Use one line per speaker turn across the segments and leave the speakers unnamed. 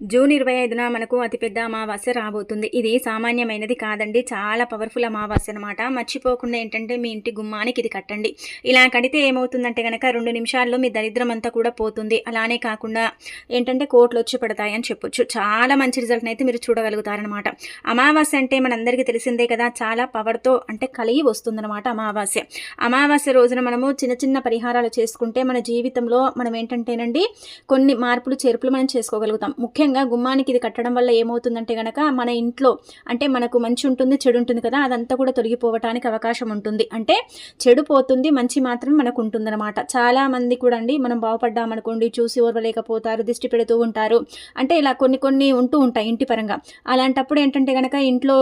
June ఇరవై ఐదున మనకు అతిపెద్ద అమావాస్య రాబోతుంది. ఇది సామాన్యమైనది కాదండి. చాలా పవర్ఫుల్ అమావాస్య అనమాట మర్చిపోకుండా ఏంటంటే మీ ఇంటి గుమ్మానికి ఇది కట్టండి. ఇలా కడితే ఏమవుతుందంటే కనుక రెండు నిమిషాల్లో మీ దరిద్రం అంతా కూడా పోతుంది. అలానే కాకుండా ఏంటంటే కోట్లు వచ్చి పడతాయి అని చెప్పొచ్చు. చాలా మంచి రిజల్ట్ని అయితే మీరు చూడగలుగుతారనమాట అమావాస్య అంటే మనందరికీ తెలిసిందే కదా చాలా పవర్తో అంటే కలిగి వస్తుందన్నమాట అమావాస్య. అమావాస్య రోజున మనము చిన్న చిన్న పరిహారాలు చేసుకుంటే మన జీవితంలో మనం ఏంటంటేనండి కొన్ని మార్పులు చేర్పులు మనం చేసుకోగలుగుతాం. ముఖ్యంగా ముఖ్యంగా గుమ్మానికి ఇది కట్టడం వల్ల ఏమవుతుందంటే గనక మన ఇంట్లో అంటే మనకు మంచి ఉంటుంది చెడు ఉంటుంది కదా అదంతా కూడా తొలగిపోవటానికి అవకాశం ఉంటుంది. అంటే చెడు పోతుంది మంచి మాత్రం మనకు ఉంటుందన్నమాట చాలా మంది కూడా అండి మనం బాగుపడ్డామనుకోండి చూసి ఓర్వలేకపోతారు దిష్టి పెడుతూ ఉంటారు. అంటే ఇలా కొన్ని కొన్ని ఉంటూ ఉంటాయి ఇంటి పరంగా. అలాంటప్పుడు ఏంటంటే కనుక ఇంట్లో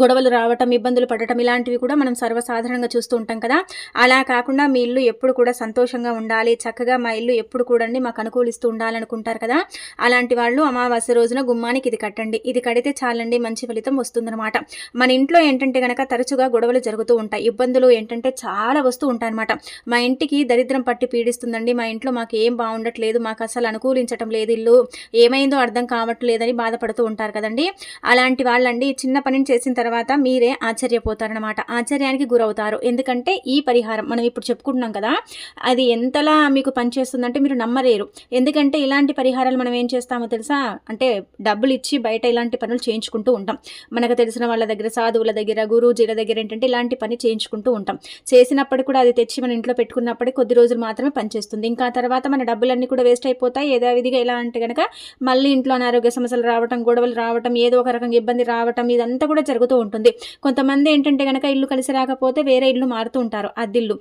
గొడవలు రావటం ఇబ్బందులు పడటం ఇలాంటివి కూడా మనం సర్వసాధారణంగా చూస్తూ ఉంటాం కదా. అలా కాకుండా మీ ఇల్లు ఎప్పుడు కూడా సంతోషంగా ఉండాలి. చక్కగా మా ఇల్లు ఎప్పుడు కూడా మాకు అనుకూలిస్తూ ఉండాలనుకుంటారు కదా. అలాంటి వాళ్ళు అమావాస్య రోజున గుమ్మానికి ఇది కట్టండి. ఇది కడితే చాలండి మంచి ఫలితం వస్తుందన్నమాట. మన ఇంట్లో ఏంటంటే కనుక తరచుగా గొడవలు జరుగుతూ ఉంటాయి. ఇబ్బందులు ఏంటంటే చాలా వస్తూ ఉంటాయన్నమాట. మా ఇంటికి దరిద్రం పట్టి పీడిస్తుందండి. మా ఇంట్లో మాకు ఏం బాగుండట్లేదు. మాకు అసలు అనుకూలించటం లేదు. ఇల్లు ఏమైందో అర్థం కావట్లేదని బాధపడుతూ ఉంటారు కదండి. అలాంటి వాళ్ళండి చిన్న పనిని చేసిన తర్వాత మీరే ఆశ్చర్యపోతారనమాట ఆశ్చర్యానికి గురవుతారు. ఎందుకంటే ఈ పరిహారం మనం ఇప్పుడు చెప్పుకుంటున్నాం కదా అది ఎంతలా మీకు పనిచేస్తుందంటే మీరు నమ్మలేరు. ఎందుకంటే ఇలాంటి పరిహారాలు మనం ఏం చేస్తామో తెలుసా? అంటే డబ్బులు ఇచ్చి బయట ఇలాంటి పనులు చేయించుకుంటూ ఉంటాం. మనకు తెలిసిన వాళ్ళ దగ్గర సాధువుల దగ్గర గురూజీల దగ్గర ఏంటంటే ఇలాంటి పని చేయించుకుంటూ ఉంటాం. చేసినప్పుడు కూడా అది తెచ్చి మన ఇంట్లో పెట్టుకున్నప్పటికీ కొద్ది రోజులు మాత్రమే పనిచేస్తుంది. ఇంకా తర్వాత మన డబ్బులన్నీ కూడా వేస్ట్ అయిపోతాయి. యథావిధిగా ఎలా అంటే కనుక మళ్ళీ ఇంట్లో అనారోగ్య సమస్యలు రావటం గొడవలు రావటం ఏదో ఒక రకంగా ఇబ్బంది రావటం ఇదంతా కూడా జరుగుతుంది. జరుగుతూ ఉంటుంది. కొంతమంది ఏంటంటే కనుక ఇల్లు కలిసి రాకపోతే వేరే ఇల్లు మారుతూ ఉంటారు. అద్దిల్లు.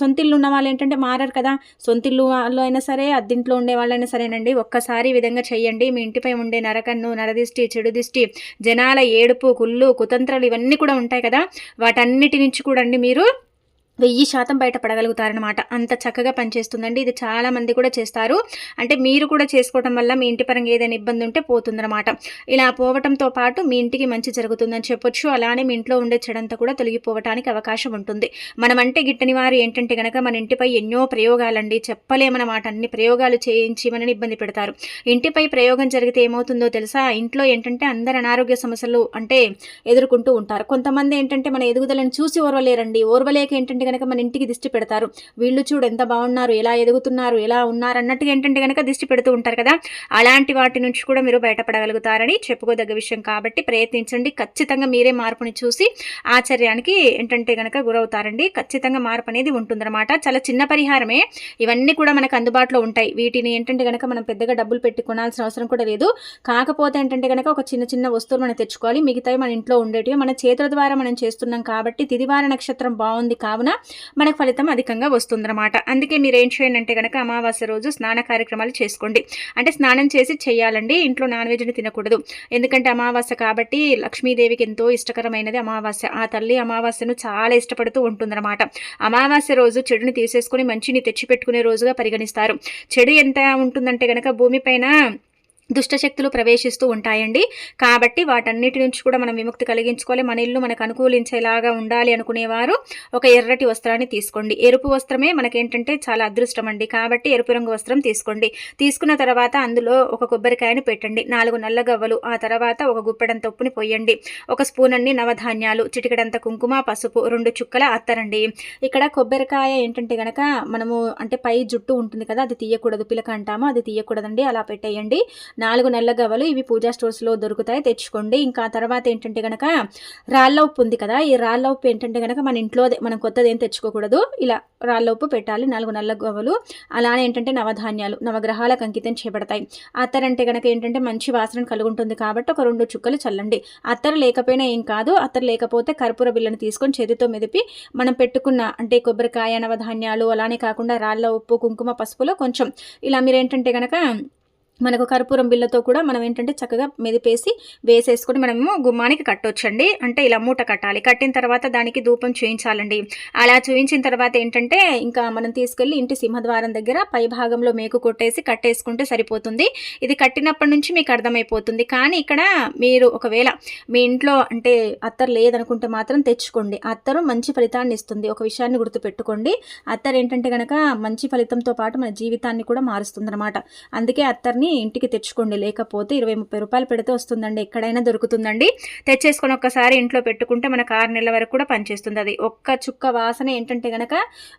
సొంత ఇల్లు ఉన్న వాళ్ళు ఏంటంటే మారారు కదా. సొంత ఇల్లు వాళ్ళు అయినా సరే అద్దింట్లో ఉండే వాళ్ళైనా సరేనండి. ఒక్కసారి ఈ విధంగా చేయండి మీ ఇంటిపై ఉండే నరకన్ను నరదిష్టి చెడు దిష్టి జనాల ఏడుపు కుళ్ళు కుతంత్రాలు ఇవన్నీ కూడా ఉంటాయి కదా. వాటన్నిటి నుంచి కూడా మీరు వెయ్యి శాతం బయటపడగలుగుతారనమాట అంత చక్కగా పనిచేస్తుందండి. ఇది చాలా మంది కూడా చేస్తారు. అంటే మీరు కూడా చేసుకోవటం వల్ల మీ ఇంటి పరంగా ఏదైనా ఇబ్బంది ఉంటే పోతుందనమాట ఇలా పోవటంతో పాటు మీ ఇంటికి మంచి జరుగుతుందని చెప్పొచ్చు. అలానే మీ ఇంట్లో ఉండే చెడంతా కూడా తొలగిపోవటానికి అవకాశం ఉంటుంది. మనమంటే గిట్టని వారు ఏంటంటే కనుక మన ఇంటిపై ఎన్నో ప్రయోగాలండి. చెప్పలేమన్నమాట. అన్ని ప్రయోగాలు చేయించి మనని ఇబ్బంది పెడతారు. ఇంటిపై ప్రయోగం జరిగితే ఏమవుతుందో తెలుసా? ఇంట్లో ఏంటంటే అందరు అనారోగ్య సమస్యలు అంటే ఎదుర్కొంటూ ఉంటారు. కొంతమంది ఏంటంటే మన ఎదుగుదలను చూసి ఓర్వలేరండి. ఓర్వలేక ఏంటంటే కనుక మన ఇంటికి దిష్టి పెడతారు. వీళ్ళు చూడు ఎంత బాగున్నారు ఎలా ఎదుగుతున్నారు ఎలా ఉన్నారు అన్నట్టుగా ఏంటంటే కనుక దిష్టి పెడుతూ ఉంటారు కదా. అలాంటి వాటి నుంచి కూడా మీరు బయటపడగలుగుతారని చెప్పుకోదగ్గ విషయం కాబట్టి ప్రయత్నించండి. ఖచ్చితంగా మీరే మార్పుని చూసి ఆశ్చర్యానికి ఏంటంటే కనుక గురవుతారండి. ఖచ్చితంగా మార్పు అనేది ఉంటుందన్నమాట. చాలా చిన్న పరిహారమే. ఇవన్నీ కూడా మనకు అందుబాటులో ఉంటాయి. వీటిని ఏంటంటే కనుక మనం పెద్దగా డబ్బులు పెట్టి కొనాల్సిన అవసరం కూడా లేదు. కాకపోతే ఏంటంటే కనుక ఒక చిన్న చిన్న వస్తువులు మనం తెచ్చుకోవాలి. మిగతావి మన ఇంట్లో ఉండేటివి. మన చేతుల ద్వారా మనం చేస్తున్నాం కాబట్టి తిదివార నక్షత్రం బాగుంది కావున మనకు ఫలితం అధికంగా వస్తుందన్నమాట. అందుకే మీరు ఏం చేయండి అంటే కనుక అమావాస్య రోజు స్నాన కార్యక్రమాలు చేసుకోండి. అంటే స్నానం చేసి చేయాలండి ఇంట్లో నాన్ వెజ్ని తినకూడదు. ఎందుకంటే అమావాస్య కాబట్టి లక్ష్మీదేవికి ఎంతో ఇష్టకరమైనది అమావాస్య. ఆ తల్లి అమావాస్యను చాలా ఇష్టపడుతూ ఉంటుందన్నమాట. అమావాస్య రోజు చెడుని తీసేసుకుని మంచిని తెచ్చిపెట్టుకునే రోజుగా పరిగణిస్తారు. చెడు ఎంత ఉంటుందంటే కనుక భూమిపైన దుష్టశక్తులు ప్రవేశిస్తూ ఉంటాయండి. కాబట్టి వాటన్నిటి నుంచి కూడా మనం విముక్తి కలిగించుకోవాలి. మన ఇల్లు మనకు అనుకూలించేలాగా ఉండాలి అనుకునేవారు ఒక ఎర్రటి వస్త్రాన్ని తీసుకోండి. ఎరుపు వస్త్రమే మనకేంటంటే చాలా అదృష్టం అండి కాబట్టి ఎరుపు రంగు వస్త్రం తీసుకోండి. తీసుకున్న తర్వాత అందులో ఒక కొబ్బరికాయని పెట్టండి. నాలుగు నల్ల గవ్వలు ఆ తర్వాత ఒక గుప్పెడంత ఉప్పుని పొయ్యండి. ఒక స్పూన్ అన్ని నవధాన్యాలు చిటికడంత కుంకుమ పసుపు రెండు చుక్కల అత్తరండి. ఇక్కడ కొబ్బరికాయ ఏంటంటే గనక మనము అంటే పై జుట్టు ఉంటుంది కదా అది తీయకూడదు పిలక అంటాము అది తీయకూడదండి అలా పెట్టేయండి. నాలుగు నెలల గవలు ఇవి పూజా స్టోర్స్లో దొరుకుతాయి తెచ్చుకోండి. ఇంకా తర్వాత ఏంటంటే కనుక రాళ్ళ ఉప్పు ఉంది కదా ఈ రాళ్ళ ఉప్పు ఏంటంటే కనుక మన ఇంట్లో మనం కొత్తది ఏం తెచ్చుకోకూడదు. ఇలా రాళ్ళ ఉప్పు పెట్టాలి నాలుగు నెలల గవలు. అలానే ఏంటంటే నవధాన్యాలు నవగ్రహాలకు అంకితం చేపడతాయి అత్తర్ అంటే కనుక ఏంటంటే మంచి వాసన కలుగుంటుంది కాబట్టి ఒక రెండు చుక్కలు చల్లండి. అత్తర లేకపోయినా ఏం కాదు అత్తరు లేకపోతే కర్పూర బిల్లను తీసుకొని చేతితో మెదిపి మనం పెట్టుకున్న అంటే కొబ్బరికాయ నవధాన్యాలు అలానే కాకుండా రాళ్ళ ఉప్పు కుంకుమ పసుపులో కొంచెం ఇలా మీరు ఏంటంటే కనుక మనకు కర్పూరం బిల్లతో కూడా మనం ఏంటంటే చక్కగా మెదిపేసి వేసేసుకొని మనము గుమ్మానికి కట్టొచ్చండి. అంటే ఇలా మూట కట్టాలి. కట్టిన తర్వాత దానికి ధూపం చూయించాలండి. అలా చూయించిన తర్వాత ఏంటంటే ఇంకా మనం తీసుకెళ్ళి ఇంటి సింహద్వారం దగ్గర పై భాగంలో మేకు కొట్టేసి కట్టేసుకుంటే సరిపోతుంది. ఇది కట్టినప్పటి నుంచి మీకు అర్థమైపోతుంది. కానీ ఇక్కడ మీరు ఒకవేళ మీ ఇంట్లో అంటే అత్తరు లేదనుకుంటే మాత్రం తెచ్చుకోండి. అత్తరు మంచి ఫలితాన్ని ఇస్తుంది. ఒక విషయాన్ని గుర్తుపెట్టుకోండి. అత్తరు ఏంటంటే కనుక మంచి ఫలితంతో పాటు మన జీవితాన్ని కూడా మారుస్తుంది అందుకే అత్తర్ని తీసుకొని ఇంటికి తెచ్చుకోండి. లేకపోతే ఇరవై ముప్పై రూపాయలు పెడితే వస్తుందండి. ఎక్కడైనా దొరుకుతుందండి. తెచ్చేసుకొని ఒక్కసారి ఇంట్లో పెట్టుకుంటే మనకు ఆరు నెలల వరకు కూడా పనిచేస్తుంది. అది ఒక్క చుక్క వాసన ఏంటంటే గనక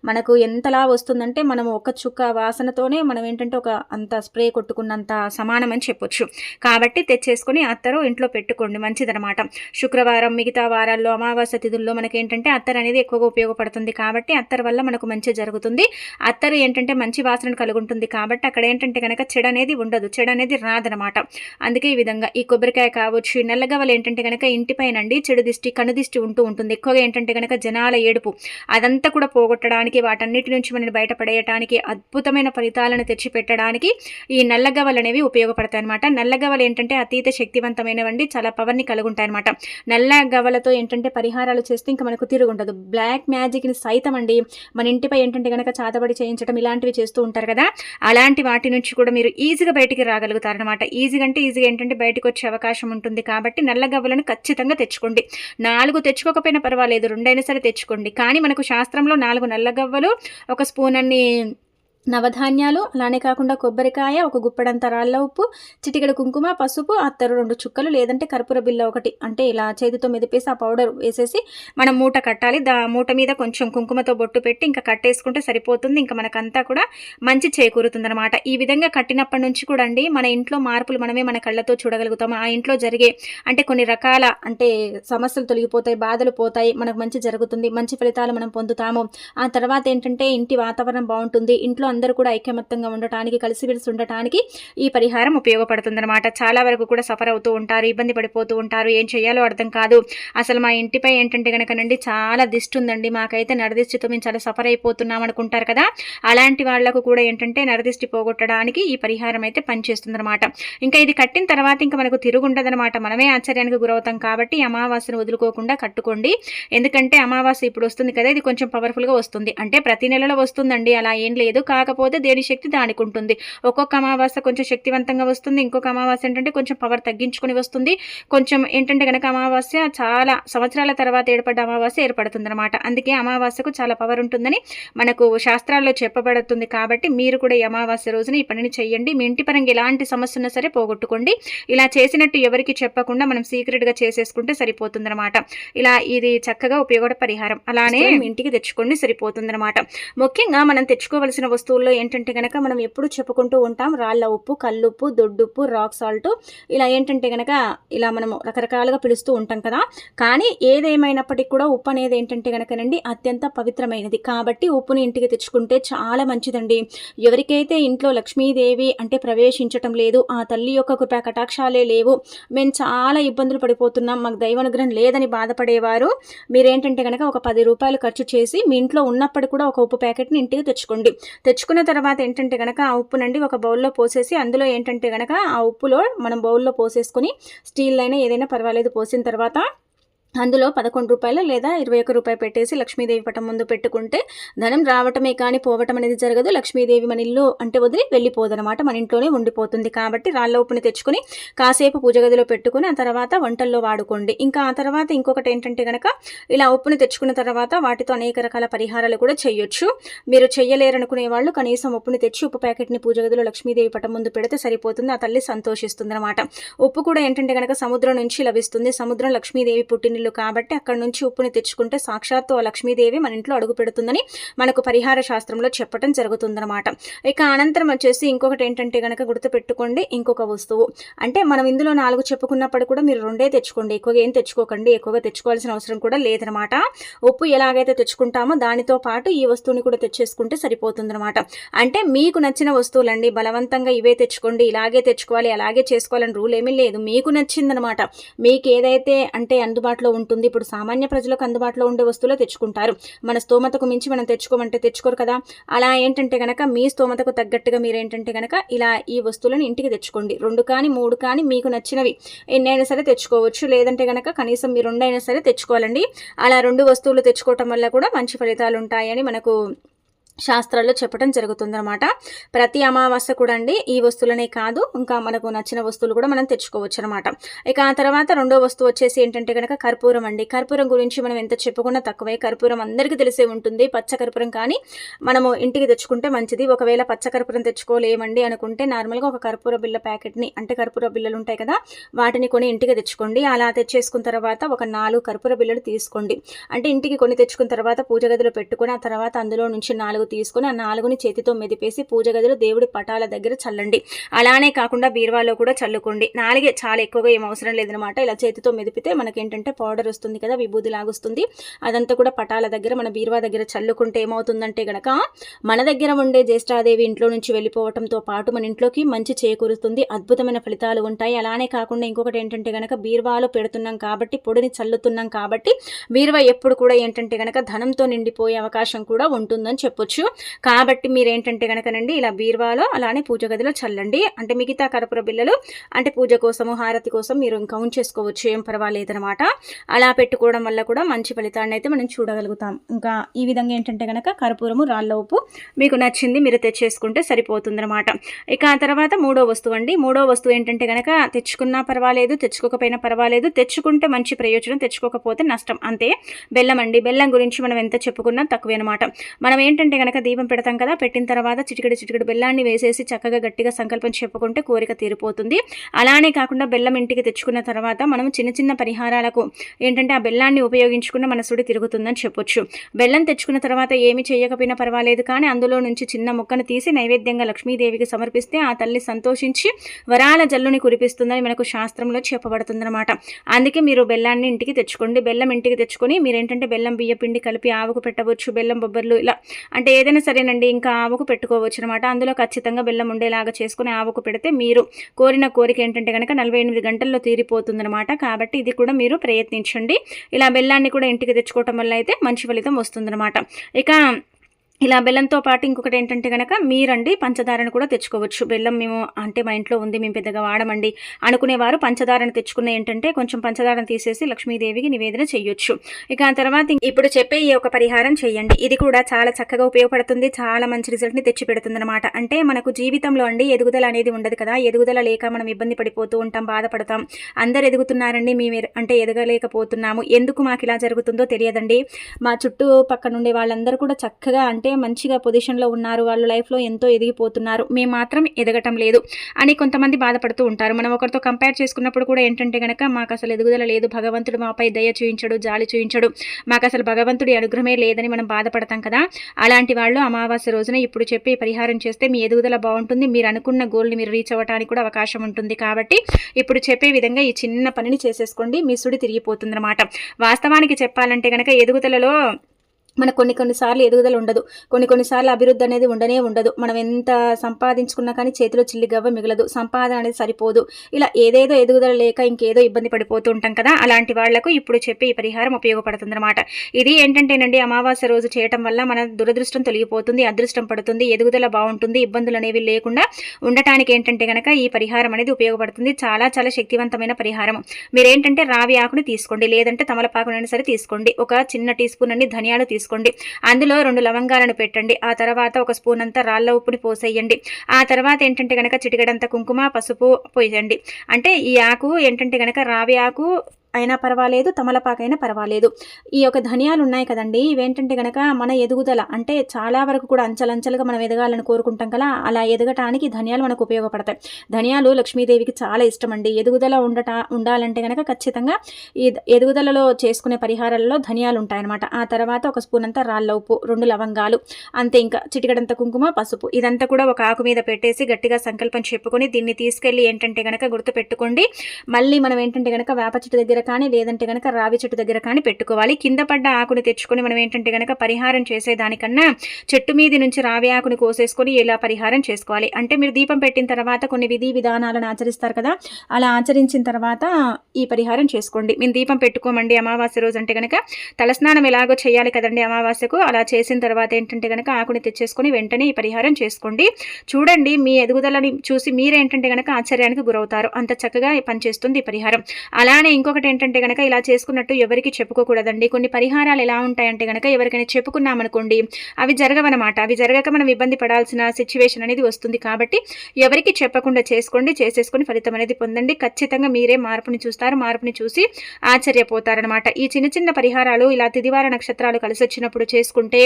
మనకు ఎంతలా వస్తుందంటే మనం ఒక చుక్క వాసనతోనే మనం ఏంటంటే ఒక అంత స్ప్రే కొట్టుకున్నంత సమానం అని చెప్పొచ్చు. కాబట్టి తెచ్చేసుకొని అత్తరు ఇంట్లో పెట్టుకోండి. మంచిదనమాట శుక్రవారం మిగతా వారాల్లో అమావాస్య తిథుల్లో మనకి ఏంటంటే అత్తరు అనేది ఎక్కువగా ఉపయోగపడుతుంది. కాబట్టి అత్తరు వల్ల మనకు మంచి జరుగుతుంది. అత్తరు ఏంటంటే మంచి వాసన కలుగుంటుంది. కాబట్టి అక్కడ ఏంటంటే కనుక చెడ అనేది ఉండదు. చెడ అనేది రాదనమాట. అందుకే ఈ విధంగా ఈ కొబ్బరికాయ కావచ్చు నల్లగవలు ఏంటంటే కనుక ఇంటిపైనండి చెడు దిష్టి కను దిష్టి ఉంటూ ఉంటుంది. ఎక్కువగా ఏంటంటే కనుక జనాల ఏడుపు. అదంతా కూడా పోగొట్టడానికి వాటన్నిటి నుంచి మనం బయటపడేయటానికి అద్భుతమైన ఫలితాలను తెచ్చిపెట్టడానికి ఈ నల్లగవలు అనేవి ఉపయోగపడతాయి అనమాట నల్లగవలు ఏంటంటే అతీత శక్తివంతమైనవండి చాలా పవర్ని కలుగుంటాయి అనమాట నల్ల గవలతో ఏంటంటే పరిహారాలు చేస్తే ఇంకా మనకు తిరుగుండదు. బ్లాక్ మ్యాజిక్ని సైతం అండి మన ఇంటిపై ఏంటంటే కనుక చాతబడి చేయించడం ఇలాంటివి చేస్తూ ఉంటారు కదా అలాంటి వాటి నుంచి కూడా మీరు ఈజీగా బయటికి రాగలుగుతారనమాట ఈజీగా అంటే ఈజీగా ఏంటంటే బయటకు వచ్చే అవకాశం ఉంటుంది కాబట్టి నల్ల గవ్వలను ఖచ్చితంగా తెచ్చుకోండి. నాలుగు తెచ్చుకోకపోయినా పర్వాలేదు రెండైనా సరే తెచ్చుకోండి. కానీ మనకు శాస్త్రంలో నాలుగు నల్ల గవ్వలు ఒక స్పూన్ అన్ని నవధాన్యాలు అలానే కాకుండా కొబ్బరికాయ ఒక గుప్పడంత రాళ్ళ ఉప్పు చిటికెడు కుంకుమ పసుపు అత్తరు రెండు చుక్కలు లేదంటే కర్పూర బిల్ల ఒకటి. అంటే ఇలా చేతితో మెదిపేసి ఆ పౌడర్ వేసేసి మనం మూట కట్టాలి. దా మూట మీద కొంచెం కుంకుమతో బొట్టు పెట్టి ఇంకా కట్టేసుకుంటే సరిపోతుంది. ఇంకా మనకంతా కూడా మంచి చేకూరుతుందనమాట ఈ విధంగా కట్టినప్పటి నుంచి కూడా అండి మన ఇంట్లో మార్పులు మనమే మన కళ్ళతో చూడగలుగుతాము ఆ ఇంట్లో జరిగే అంటే కొన్ని రకాల అంటే సమస్యలు తొలగిపోతాయి బాధలు పోతాయి మనకు మంచి జరుగుతుంది మంచి ఫలితాలు మనం పొందుతాము. ఆ తర్వాత ఏంటంటే ఇంటి వాతావరణం బాగుంటుంది ఇంట్లో అందరూ కూడా ఐకమత్యంగా ఉండటానికి కలిసిమెలిసి ఉండటానికి ఈ పరిహారం ఉపయోగపడుతుందన్నమాట. చాలా వరకు కూడా సఫర్ అవుతూ ఉంటారు ఇబ్బంది పడిపోతూ ఉంటారు. ఏం చేయాలో అర్థం కాదు. అసలు మా ఇంటిపై ఏంటంటే కనుక నుండి చాలా దిష్టి ఉందండి. మాకైతే నరదిష్టితో మేము చాలా సఫర్ అయిపోతున్నాం అనుకుంటారు కదా. అలాంటి వాళ్ళకు కూడా ఏంటంటే నరదిష్టి పోగొట్టడానికి ఈ పరిహారం అయితే పనిచేస్తుందన్నమాట. ఇంకా ఇది కట్టిన తర్వాత ఇంకా మనకు తిరుగుండదనమాట మనమే ఆశ్చర్యానికి గురవుతాం కాబట్టి అమావాస్యను వదులుకోకుండా కట్టుకోండి. ఎందుకంటే అమావాస్య ఇప్పుడు వస్తుంది కదా ఇది కొంచెం పవర్ఫుల్గా వస్తుంది. అంటే ప్రతి నెలలో వస్తుందండి. అలా ఏం లేదు. కాకపోతే దేని శక్తి దానికి ఉంటుంది. ఒక్కొక్క అమావాస్య కొంచెం శక్తివంతంగా వస్తుంది. ఇంకొక అమావాస్య ఏంటంటే కొంచెం పవర్ తగ్గించుకొని వస్తుంది. కొంచెం ఏంటంటే కనుక అమావాస్య చాలా సంవత్సరాల తర్వాత ఏర్పడ్డ అమావాస్య ఏర్పడుతుంది అందుకే అమావాస్యకు చాలా పవర్ ఉంటుందని మనకు శాస్త్రాల్లో చెప్పబడుతుంది. కాబట్టి మీరు కూడా ఈ అమావాస్య రోజున ఈ పనిని చేయండి మీ ఇంటి పరంగా ఎలాంటి సమస్య ఉన్నా సరే పోగొట్టుకోండి. ఇలా చేసినట్టు ఎవరికి చెప్పకుండా మనం సీక్రెట్గా చేసేసుకుంటే సరిపోతుందన్నమాట. ఇలా ఇది చక్కగా ఉపయోగపడే పరిహారం. అలానే ఇంటికి తెచ్చుకోండి సరిపోతుందన్నమాట. ముఖ్యంగా మనం తెచ్చుకోవలసిన వస్తువు వస్తువుల్లో ఏంటంటే కనుక మనం ఎప్పుడు చెప్పుకుంటూ ఉంటాం. రాళ్ళ ఉప్పు కల్లుప్పు దొడ్డుప్పు రాక్ సాల్ట్ ఇలా ఏంటంటే కనుక ఇలా మనము రకరకాలుగా పిలుస్తూ ఉంటాం కదా. కానీ ఏదేమైనప్పటికీ కూడా ఉప్పు అనేది ఏంటంటే కనుకనండి అత్యంత పవిత్రమైనది. కాబట్టి ఉప్పుని ఇంటికి తెచ్చుకుంటే చాలా మంచిదండి. ఎవరికైతే ఇంట్లో లక్ష్మీదేవి అంటే ప్రవేశించటం లేదు ఆ తల్లి యొక్క కృపా కటాక్షాలే లేవు మేము చాలా ఇబ్బందులు పడిపోతున్నాం మాకు దైవానుగ్రహం లేదని బాధపడేవారు మీరేంటంటే కనుక ఒక పది రూపాయలు ఖర్చు చేసి మీ ఇంట్లో ఉన్నప్పటికీ కూడా ఒక ఉప్పు ప్యాకెట్ని ఇంటికి తెచ్చుకోండి. తెచ్చుకున్న తర్వాత ఏంటంటే కనుక ఆ ఉప్పునండి ఒక బౌల్లో పోసేసి అందులో ఏంటంటే కనుక ఆ ఉప్పులో మనం బౌల్లో పోసేసుకొని స్టీల్ అయినా ఏదైనా పర్వాలేదు పోసిన తర్వాత అందులో పదకొండు రూపాయలు లేదా ఇరవై ఒక్క రూపాయలు పెట్టేసి లక్ష్మీదేవి పటం ముందు పెట్టుకుంటే ధనం రావటమే కానీ పోవటం అనేది జరగదు. లక్ష్మీదేవి మన ఇల్లు అంటే వదిలి వెళ్ళిపోదనమాట మన ఇంట్లోనే ఉండిపోతుంది కాబట్టి రాళ్ళ ఉప్పుని తెచ్చుకొని కాసేపు పూజ గదిలో పెట్టుకుని ఆ తర్వాత వంటల్లో వాడుకోండి. ఇంకా ఆ తర్వాత ఇంకొకటి ఏంటంటే కనుక ఇలా ఉప్పుని తెచ్చుకున్న తర్వాత వాటితో అనేక రకాల పరిహారాలు కూడా చేయొచ్చు. మీరు చెయ్యలేరనుకునే వాళ్ళు కనీసం ఉప్పుని తెచ్చి ఉప్పు ప్యాకెట్ని పూజ గదిలో లక్ష్మీదేవి పటం ముందు పెడితే సరిపోతుంది. ఆ తల్లి సంతోషిస్తుంది అనమాట ఉప్పు కూడా ఏంటంటే కనుక సముద్రం నుంచి లభిస్తుంది. సముద్రం లక్ష్మీదేవి పుట్టిన ఇల్లు కాబట్టి అక్కడ నుంచి ఉప్పుని తెచ్చుకుంటే సాక్షాత్తు ఆ లక్ష్మీదేవి మన ఇంట్లో అడుగు పెడుతుందని మనకు పరిహార శాస్త్రంలో చెప్పడం జరుగుతుందన్నమాట. ఇక అనంతరం వచ్చేసి ఇంకొకటి ఏంటంటే కనుక గుర్తుపెట్టుకోండి ఇంకొక వస్తువు. అంటే మనం ఇందులో నాలుగు చెప్పుకున్నప్పుడు కూడా మీరు రెండే తెచ్చుకోండి. ఎక్కువగా ఏం తెచ్చుకోకండి ఎక్కువగా తెచ్చుకోవాల్సిన అవసరం కూడా లేదనమాట ఉప్పు ఎలాగైతే తెచ్చుకుంటామో దానితో పాటు ఈ వస్తువుని కూడా తెచ్చేసుకుంటే సరిపోతుందనమాట అంటే మీకు నచ్చిన వస్తువులండి బలవంతంగా ఇవే తెచ్చుకోండి ఇలాగే తెచ్చుకోవాలి అలాగే చేసుకోవాలని రూల్ ఏమీ లేదు. మీకు నచ్చిందనమాట మీకు ఏదైతే అంటే అందుబాటులో అందుబాటులో ఉంటుంది. ఇప్పుడు సామాన్య ప్రజలకు అందుబాటులో ఉండే వస్తువులు తెచ్చుకుంటారు. మన స్తోమతకు మించి మనం తెచ్చుకోమంటే తెచ్చుకోరు కదా. అలా ఏంటంటే కనుక మీ స్తోమతకు తగ్గట్టుగా మీరు ఏంటంటే కనుక ఇలా ఈ వస్తువులను ఇంటికి తెచ్చుకోండి. రెండు కానీ మూడు కానీ మీకు నచ్చినవి ఎన్నైనా సరే తెచ్చుకోవచ్చు. లేదంటే కనుక కనీసం మీరు రెండైనా సరే తెచ్చుకోవాలండి. అలా రెండు వస్తువులు తెచ్చుకోవటం వల్ల కూడా మంచి ఫలితాలు ఉంటాయని మనకు శాస్త్రాల్లో చెప్పడం జరుగుతుందన్నమాట. ప్రతి అమావాస్య కూడా అండి ఈ వస్తువులనే కాదు ఇంకా మనకు నచ్చిన వస్తువులు కూడా మనం తెచ్చుకోవచ్చు అనమాట ఇక ఆ తర్వాత రెండో వస్తువు వచ్చేసి ఏంటంటే కనుక కర్పూరం అండి. కర్పూరం గురించి మనం ఎంత చెప్పుకున్నా తక్కువే. కర్పూరం అందరికీ తెలిసే ఉంటుంది. పచ్చ కర్పూరం కానీ మనము ఇంటికి తెచ్చుకుంటే మంచిది. ఒకవేళ పచ్చ కర్పూరం తెచ్చుకోలేమండి అనుకుంటే నార్మల్గా ఒక కర్పూర బిల్ల ప్యాకెట్ని అంటే కర్పూర బిల్లలు ఉంటాయి కదా వాటిని కొని ఇంటికి తెచ్చుకోండి. అలా తెచ్చేసుకున్న తర్వాత ఒక నాలుగు కర్పూర బిల్లలు తీసుకోండి. అంటే ఇంటికి కొని తెచ్చుకున్న తర్వాత పూజ గదిలో పెట్టుకుని ఆ తర్వాత అందులో నుంచి నాలుగు తీసుకుని ఆ నాలుగుని చేతితో మెదిపేసి పూజ గదిలో దేవుడి పటాల దగ్గర చల్లండి. అలానే కాకుండా బీరువాలో కూడా చల్లుకోండి. నాలుగే చాలా ఎక్కువగా ఏం అవసరం లేదనమాట ఇలా చేతితో మెదిపితే మనకేంటంటే పౌడర్ వస్తుంది కదా విభూది లాగుస్తుంది. అదంతా కూడా పటాల దగ్గర మన బీరువా దగ్గర చల్లుకుంటే ఏమవుతుందంటే గనక మన దగ్గర ఉండే జ్యేష్ఠాదేవి ఇంట్లో నుంచి వెళ్ళిపోవటంతో పాటు మన ఇంట్లోకి మంచి చేకూరుతుంది అద్భుతమైన ఫలితాలు ఉంటాయి. అలానే కాకుండా ఇంకొకటి ఏంటంటే గనక బీరువాలో పెడుతున్నాం కాబట్టి పొడిని చల్లుతున్నాం కాబట్టి బీరువా ఎప్పుడు కూడా ఏంటంటే గనక ధనంతో నిండిపోయే అవకాశం కూడా ఉంటుందని చెప్పొచ్చు. కాబట్టి మీరు ఏంటంటే కనుకనండి ఇలా బీరువాలో అలానే పూజ గదిలో చల్లండి. అంటే మిగతా కర్పూర బిల్లలు అంటే పూజ కోసము హారతి కోసం మీరు ఇంకా ఉంచేసుకోవచ్చు ఏం పర్వాలేదనమాట అలా పెట్టుకోవడం వల్ల కూడా మంచి ఫలితాన్ని అయితే మనం చూడగలుగుతాం. ఇంకా ఈ విధంగా ఏంటంటే కనుక కర్పూరము రాళ్ళ ఉప్పు మీకు నచ్చింది మీరు తెచ్చేసుకుంటే సరిపోతుందనమాట ఇక ఆ తర్వాత మూడో వస్తువు అండి. మూడో వస్తువు ఏంటంటే కనుక తెచ్చుకున్నా పర్వాలేదు తెచ్చుకోకపోయినా పర్వాలేదు. తెచ్చుకుంటే మంచి ప్రయోజనం తెచ్చుకోకపోతే నష్టం. అంతే. బెల్లం అండి. బెల్లం గురించి మనం ఎంత చెప్పుకున్నా తక్కువే అనమాట మనం ఏంటంటే గనక దీపం పెడతాం కదా పెట్టిన తర్వాత చిటికెడు చిటికెడు బెల్లాన్ని వేసేసి చక్కగా గట్టిగా సంకల్పం చెప్పుకుంటే కోరిక తీరిపోతుంది. అలానే కాకుండా బెల్లం ఇంటికి తెచ్చుకున్న తర్వాత మనం చిన్న చిన్న పరిహారాలకు ఏంటంటే ఆ బెల్లాన్ని ఉపయోగించుకున్న మన సుడి తిరుగుతుందని చెప్పొచ్చు. బెల్లం తెచ్చుకున్న తర్వాత ఏమి చేయకపోయినా పర్వాలేదు కానీ అందులో నుంచి చిన్న ముక్కను తీసి నైవేద్యంగా లక్ష్మీదేవికి సమర్పిస్తే ఆ తల్లి సంతోషించి వరాల జల్లుని కురిపిస్తుందని మనకు శాస్త్రంలో చెప్పబడుతుందన్నమాట. అందుకే మీరు బెల్లాన్ని ఇంటికి తెచ్చుకోండి. బెల్లం ఇంటికి తెచ్చుకొని మీరు ఏంటంటే బెల్లం బియ్య పిండి కలిపి ఆవుకు పెట్టవచ్చు బెల్లం బొబ్బర్లు ఇలా అంటే ఏదైనా సరేనండి ఇంకా ఆవుకు పెట్టుకోవచ్చు అనమాట అందులో ఖచ్చితంగా బెల్లం ఉండేలాగా చేసుకుని ఆవుకు పెడితే మీరు కోరిన కోరిక ఏంటంటే కనుక నలభై ఎనిమిది గంటల్లో తీరిపోతుందనమాట కాబట్టి ఇది కూడా మీరు ప్రయత్నించండి. ఇలా బెల్లాన్ని కూడా ఇంటికి తెచ్చుకోవటం వల్ల అయితే మంచి ఫలితం వస్తుందన్నమాట. ఇక ఇలా బెల్లంతో పాటు ఇంకొకటి ఏంటంటే కనుక మీరండి పంచదారను కూడా తెచ్చుకోవచ్చు. బెల్లం మేము అంటే మా ఇంట్లో ఉంది మేము పెద్దగా వాడమండి అనుకునేవారు పంచదారను తెచ్చుకునే ఏంటంటే కొంచెం పంచదారను తీసేసి లక్ష్మీదేవికి నివేదన చేయొచ్చు ఇక ఆ తర్వాత ఇప్పుడు చెప్పే ఈ ఒక పరిహారం చేయండి ఇది కూడా చాలా చక్కగా ఉపయోగపడుతుంది చాలా మంచి రిజల్ట్ని తెచ్చిపెడుతుంది అనమాట అంటే మనకు జీవితంలో అండి ఎదుగుదల అనేది ఉండదు కదా. ఎదుగుదల లేక మనం ఇబ్బంది పడిపోతూ ఉంటాం బాధపడతాం. అందరు ఎదుగుతున్నారండి మేము అంటే ఎదగలేకపోతున్నాము. ఎందుకు మాకు ఇలా జరుగుతుందో తెలియదండి. మా చుట్టూ పక్కనుండే వాళ్ళందరూ కూడా చక్కగా అంటే అంటే మంచిగా పొజిషన్లో ఉన్నారు. వాళ్ళు లైఫ్లో ఎంతో ఎదిగిపోతున్నారు. మేము మాత్రం ఎదగటం లేదు అని కొంతమంది బాధపడుతూ ఉంటారు. మనం ఒకరితో కంపేర్ చేసుకున్నప్పుడు కూడా ఏంటంటే కనుక మాకు అసలు ఎదుగుదల లేదు. భగవంతుడు మాపై దయ చూయించడు జాలి చూయించడు. మాకు అసలు భగవంతుడి అనుగ్రహమే లేదని మనం బాధపడతాం కదా. అలాంటి వాళ్ళు అమావాస్య రోజున ఇప్పుడు చెప్పి పరిహారం చేస్తే మీ ఎదుగుదల బాగుంటుంది. మీరు అనుకున్న గోల్ని మీరు రీచ్ అవ్వడానికి కూడా అవకాశం ఉంటుంది కాబట్టి ఇప్పుడు చెప్పే విధంగా ఈ చిన్న పనిని చేసేసుకోండి. మీ సుడి తిరిగిపోతుంది వాస్తవానికి చెప్పాలంటే కనుక ఎదుగుదలలో మనకు కొన్ని కొన్నిసార్లు ఎదుగుదల ఉండదు. కొన్ని కొన్నిసార్లు అభివృద్ధి అనేది ఉండనే ఉండదు. మనం ఎంత సంపాదించుకున్నా కానీ చేతిలో చిల్లి గవ్వ మిగలదు. సంపాదన అనేది సరిపోదు. ఇలా ఏదేదో ఎదుగుదల లేక ఇంకేదో ఇబ్బంది పడిపోతూ ఉంటాం కదా అలాంటి వాళ్ళకు ఇప్పుడు చెప్పి ఈ పరిహారం ఉపయోగపడుతుంది అనమాట ఇది ఏంటంటేనండి అమావాస్య రోజు చేయటం వల్ల మన దురదృష్టం తొలగిపోతుంది అదృష్టం పడుతుంది ఎదుగుదల బాగుంటుంది ఇబ్బందులు అనేవి లేకుండా ఉండటానికి ఏంటంటే కనుక ఈ పరిహారం అనేది ఉపయోగపడుతుంది. చాలా చాలా శక్తివంతమైన పరిహారం. మీరేంటంటే రావి ఆకుని తీసుకోండి లేదంటే తమలపాకునైనా సరే తీసుకోండి. ఒక చిన్న టీ స్పూన్ అన్ని ధనియాలు తీసుకోండి తీసుకోండి. అందులో రెండు లవంగాలను పెట్టండి. ఆ తర్వాత ఒక స్పూన్ అంతా రాళ్ళ ఉప్పుని పోసేయండి. ఆ తర్వాత ఏంటంటే కనుక చిటికడంత కుంకుమ పసుపు పోయండి. అంటే ఈ ఆకు ఏంటంటే కనుక రావి ఆకు అయినా పర్వాలేదు తమలపాకైనా పర్వాలేదు. ఈ యొక్క ధనియాలు ఉన్నాయి కదండి ఇవేంటంటే కనుక మన ఎదుగుదల అంటే చాలా వరకు కూడా అంచలంచలుగా మనం ఎదగాలని కోరుకుంటాం కదా అలా ఎదగటానికి ధనియాలు మనకు ఉపయోగపడతాయి. ధనియాలు లక్ష్మీదేవికి చాలా ఇష్టం అండి ఎదుగుదల ఉండట ఉండాలంటే కనుక ఖచ్చితంగా ఈ ఎదుగుదలలో చేసుకునే పరిహారాలలో ధనియాలు ఉంటాయన్నమాట ఆ తర్వాత ఒక స్పూన్ అంతా రాళ్ళ ఉప్పు రెండు లవంగాలు అంతే ఇంకా చిటికడంత కుంకుమ పసుపు. ఇదంతా కూడా ఒక ఆకు మీద పెట్టేసి గట్టిగా సంకల్పం చెప్పుకొని దీన్ని తీసుకెళ్ళి ఏంటంటే కనుక గుర్తు పెట్టుకోండి మళ్ళీ మనం ఏంటంటే కనుక వేప చెట్టు దగ్గర దగ్గర కానీ లేదంటే కనుక రావి చెట్టు దగ్గర కానీ పెట్టుకోవాలి. కింద పడ్డ ఆకుని తెచ్చుకొని మనం ఏంటంటే కనుక పరిహారం చేసేదానికన్నా చెట్టు మీది నుంచి రావి ఆకుని కోసేసుకొని ఇలా పరిహారం చేసుకోవాలి? అంటే మీరు దీపం పెట్టిన తర్వాత కొన్ని విధి విధానాలను ఆచరిస్తారు కదా అలా ఆచరించిన తర్వాత ఈ పరిహారం చేసుకోండి. మేము దీపం పెట్టుకోమండి అమావాస్య రోజు అంటే కనుక తలస్నానం ఎలాగో చేయాలి కదండి అమావాస్యకు. అలా చేసిన తర్వాత ఏంటంటే కనుక ఆకుని తెచ్చేసుకొని వెంటనే ఈ పరిహారం చేసుకోండి. చూడండి మీ ఎదుగుదలని చూసి మీరేంటంటే కనుక ఆశ్చర్యానికి గురవుతారు. అంత చక్కగా పనిచేస్తుంది ఈ పరిహారం. అలానే ఇంకొకటి ఏంటంటే గనక ఇలా చేసుకున్నట్టు ఎవరికి చెప్పుకోకూడదండి. కొన్ని పరిహారాలు ఎలా ఉంటాయంటే గనక ఎవరికైనా చెప్పుకున్నామనుకోండి అవి జరగవన్నమాట అవి జరగక మనం ఇబ్బంది పడాల్సిన సిచ్యువేషన్ అనేది వస్తుంది కాబట్టి ఎవరికి చెప్పకుండా చేసుకోండి చేసేసుకొని ఫలితం అనేది పొందండి. ఖచ్చితంగా మీరే మార్పుని చూస్తారు మార్పుని చూసి ఆశ్చర్యపోతారనమాట. ఈ చిన్న చిన్న పరిహారాలు ఇలా తిదివార నక్షత్రాలు కలిసి వచ్చినప్పుడు చేసుకుంటే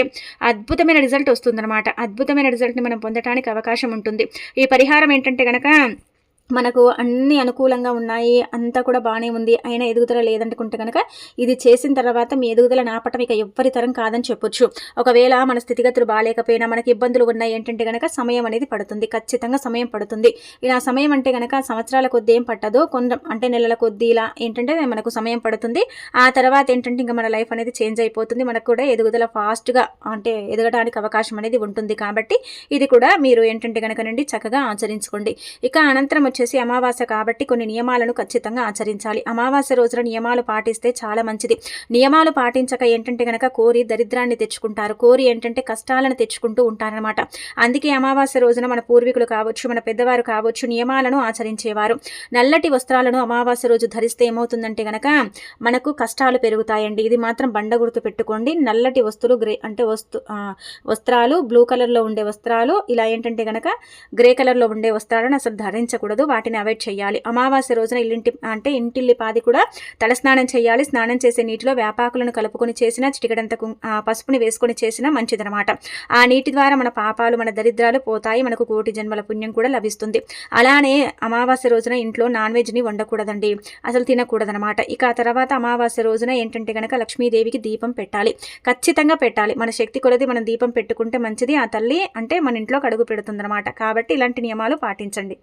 అద్భుతమైన రిజల్ట్ వస్తుందన్నమాట అద్భుతమైన రిజల్ట్ని మనం పొందడానికి అవకాశం ఉంటుంది. ఈ పరిహారం ఏంటంటే కనుక మనకు అన్ని అనుకూలంగా ఉన్నాయి అంతా కూడా బాగానే ఉంది అయినా ఎదుగుదల లేదనుకుంటే కనుక ఇది చేసిన తర్వాత మీ ఎదుగుదల నాపటం ఇక ఎవ్వరి తరం కాదని చెప్పొచ్చు. ఒకవేళ మన స్థితిగతులు బాగాలేకపోయినా మనకి ఇబ్బందులు ఉన్నాయి ఏంటంటే కనుక సమయం అనేది పడుతుంది ఖచ్చితంగా సమయం పడుతుంది. ఇలా సమయం అంటే కనుక సంవత్సరాల కొద్దీ ఏం పట్టదు కొంత అంటే నెలల కొద్దీ ఇలా ఏంటంటే మనకు సమయం పడుతుంది. ఆ తర్వాత ఏంటంటే ఇంకా మన లైఫ్ అనేది చేంజ్ అయిపోతుంది మనకు కూడా ఎదుగుదల ఫాస్ట్గా అంటే ఎదగడానికి అవకాశం అనేది ఉంటుంది కాబట్టి ఇది కూడా మీరు ఏంటంటే కనుక నుండి చక్కగా ఆచరించుకోండి. ఇక అనంతరం వచ్చేసి అమావాస్య కాబట్టి కొన్ని నియమాలను ఖచ్చితంగా ఆచరించాలి. అమావాస్య రోజున నియమాలు పాటిస్తే చాలా మంచిది. నియమాలు పాటించక ఏంటంటే కనుక కోరి దరిద్రాన్ని తెచ్చుకుంటారు. కోరి ఏంటంటే కష్టాలను తెచ్చుకుంటూ ఉంటారనమాట అందుకే అమావాస్య రోజున మన పూర్వీకులు కావచ్చు మన పెద్దవారు కావచ్చు నియమాలను ఆచరించేవారు. నల్లటి వస్త్రాలను అమావాస్య రోజు ధరిస్తే ఏమవుతుందంటే గనక మనకు కష్టాలు పెరుగుతాయండి. ఇది మాత్రం బండ గుర్తు పెట్టుకోండి. నల్లటి వస్తువులు గ్రే అంటే వస్తు వస్త్రాలు బ్లూ కలర్లో ఉండే వస్త్రాలు ఇలా ఏంటంటే గనక గ్రే కలర్లో ఉండే వస్త్రాలను అసలు ధరించకూడదు. వాటిని అవాయిడ్ చేయాలి. అమావాస్య రోజున ఇల్లింటి అంటే ఇంటిల్లిపాది కూడా తలస్నానం చేయాలి. స్నానం చేసే నీటిలో వేపాకులను కలుపుకొని చేసిన చిటికడంత పసుపుని వేసుకొని చేసినా మంచిదనమాట ఆ నీటి ద్వారా మన పాపాలు మన దరిద్రాలు పోతాయి. మనకు కోటి జన్మల పుణ్యం కూడా లభిస్తుంది. అలానే అమావాస్య రోజున ఇంట్లో నాన్ వెజ్ని వండకూడదండి. అసలు తినకూడదనమాట ఇక ఆ తర్వాత అమావాస్య రోజున ఏంటంటే కనుక లక్ష్మీదేవికి దీపం పెట్టాలి. ఖచ్చితంగా పెట్టాలి. మన శక్తి కొలది మనం దీపం పెట్టుకుంటే మంచిది. ఆ తల్లి అంటే మన ఇంట్లో కడుగు పెడుతుందనమాట కాబట్టి ఇలాంటి నియమాలు పాటించండి.